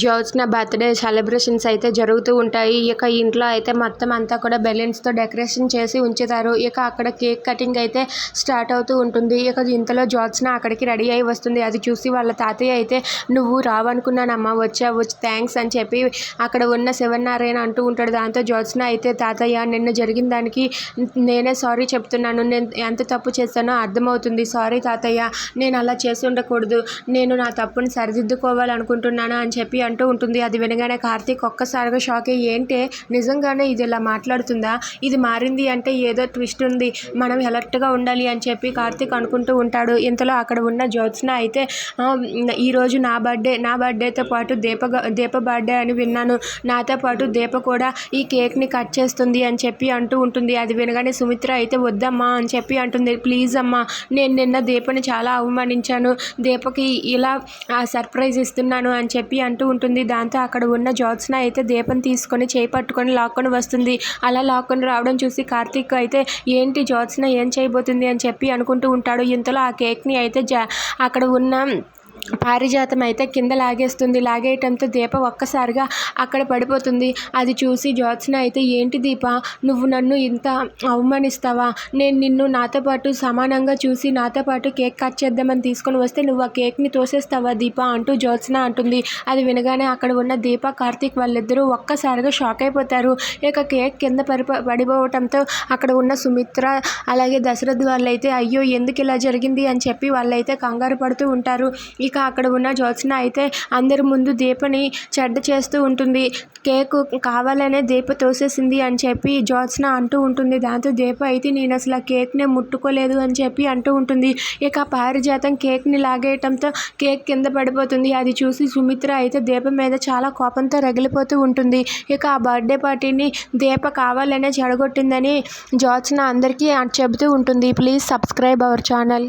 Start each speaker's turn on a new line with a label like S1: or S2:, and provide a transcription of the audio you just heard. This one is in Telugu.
S1: జ్యోత్స్న బర్త్డే సెలబ్రేషన్స్ అయితే జరుగుతూ ఉంటాయి. ఇక ఇంట్లో అయితే మొత్తం అంతా కూడా బెలూన్స్తో డెకరేషన్ చేసి ఉంచుతారు. ఇక అక్కడ కేక్ కటింగ్ అయితే స్టార్ట్ అవుతూ ఉంటుంది. ఇక ఇంతలో జ్యోత్స్న అక్కడికి రెడీ అయి వస్తుంది. అది చూసి వాళ్ళ తాతయ్య అయితే నువ్వు రావనుకున్నానమ్మా వచ్చావు థ్యాంక్స్ అని చెప్పి అక్కడ ఉన్న శివనారాయణ అంటూ ఉంటాడు. దాంతో జ్యోత్స్న అయితే తాతయ్య నిన్న జరిగిన దానికి నేనే సారీ చెప్తున్నాను. నేను ఎంత తప్పు చేస్తానో అర్థమవుతుంది. సారీ తాతయ్య నేను అలా చేసి ఉండకూడదు. నేను నా తప్పుని సరిదిద్దుకోవాలనుకుంటున్నాను అని చెప్పి అంటూ ఉంటుంది. అది వినగానే కార్తీక్ ఒక్కసారిగా షాక్ అయ్యి ఏంటే నిజంగానే ఇది ఇలా మాట్లాడుతుందా? ఇది మారింది అంటే ఏదో ట్విస్ట్ ఉంది. మనం ఎలర్ట్గా ఉండాలి అని చెప్పి కార్తీక్ అనుకుంటూ ఉంటాడు. ఇంతలో అక్కడ ఉన్న జ్యోత్స్న అయితే ఈరోజు నా బర్త్డే నా బర్త్డేతో పాటు దీప దీప బర్త్డే అని విన్నాను. నాతో పాటు దీప కూడా ఈ కేక్ని కట్ చేస్తుంది అని చెప్పి అంటూ ఉంటుంది. అది వినగానే సుమిత్ర అయితే వద్దమ్మా అని చెప్పి అంటుంది. ప్లీజ్ అమ్మా నేను నిన్న దీపని చాలా అవమానించాను. దీపకి ఇలా సర్ప్రైజ్ ఇస్తున్నాను అని చెప్పి అంటూ ఉంటుంది. దాంతో అక్కడ ఉన్న జ్యోత్స్న అయితే దీపం తీసుకొని చేయి పట్టుకొని లాక్కొని వస్తుంది. అలా లాక్కొని రావడం చూసి కార్తీక్ అయితే ఏంటి జ్యోత్స్న ఏం చేయబోతుంది? అని చెప్పి అనుకుంటూ ఉంటాడు. ఇంతలో ఆ కేక్ని అయితే జా అక్కడ ఉన్న పారిజాతం అయితే కింద లాగేస్తుంది. లాగేయటంతో దీప ఒక్కసారిగా అక్కడ పడిపోతుంది. అది చూసి జ్యోత్స్న అయితే ఏంటి దీప? నువ్వు నన్ను ఇంత అవమానిస్తావా? నేను నిన్ను నాతో పాటు సమానంగా చూసి నాతో పాటు కేక్ కట్ చేద్దామని తీసుకొని వస్తే నువ్వు ఆ కేక్ని తోసేస్తావా దీప? అంటూ జ్యోత్స్న అంటుంది. అది వినగానే అక్కడ ఉన్న దీప కార్తీక్ వాళ్ళిద్దరూ ఒక్కసారిగా షాక్ అయిపోతారు. ఇక కేక్ కింద పడి పడిపోవటంతో అక్కడ ఉన్న సుమిత్ర అలాగే దశరథ్ వాళ్ళైతే అయ్యో ఎందుకు ఇలా జరిగింది? అని చెప్పి వాళ్ళైతే కంగారు పడుతూ ఉంటారు. ఇక అక్కడ ఉన్న జ్యోత్స్న అయితే అందరి ముందు దీపని చెడ్డ చేస్తూ ఉంటుంది. కేకు కావాలనే దీప తోసేసింది అని చెప్పి జ్యోత్స్న అంటూ ఉంటుంది. దాంతో దీప అయితే నేను అసలు ఆ కేక్నే ముట్టుకోలేదు అని చెప్పి అంటూ ఉంటుంది. ఇక పారిజాతం కేక్ని లాగేయటంతో కేక్ కింద పడిపోతుంది. అది చూసి సుమిత్ర అయితే దీప మీద చాలా కోపంతో రగిలిపోతూ ఉంటుంది. ఇక ఆ బర్త్డే పార్టీని దీప కావాలనే చెడగొట్టిందని జ్యోత్స్న అందరికీ చెబుతూ ఉంటుంది. Please subscribe our channel.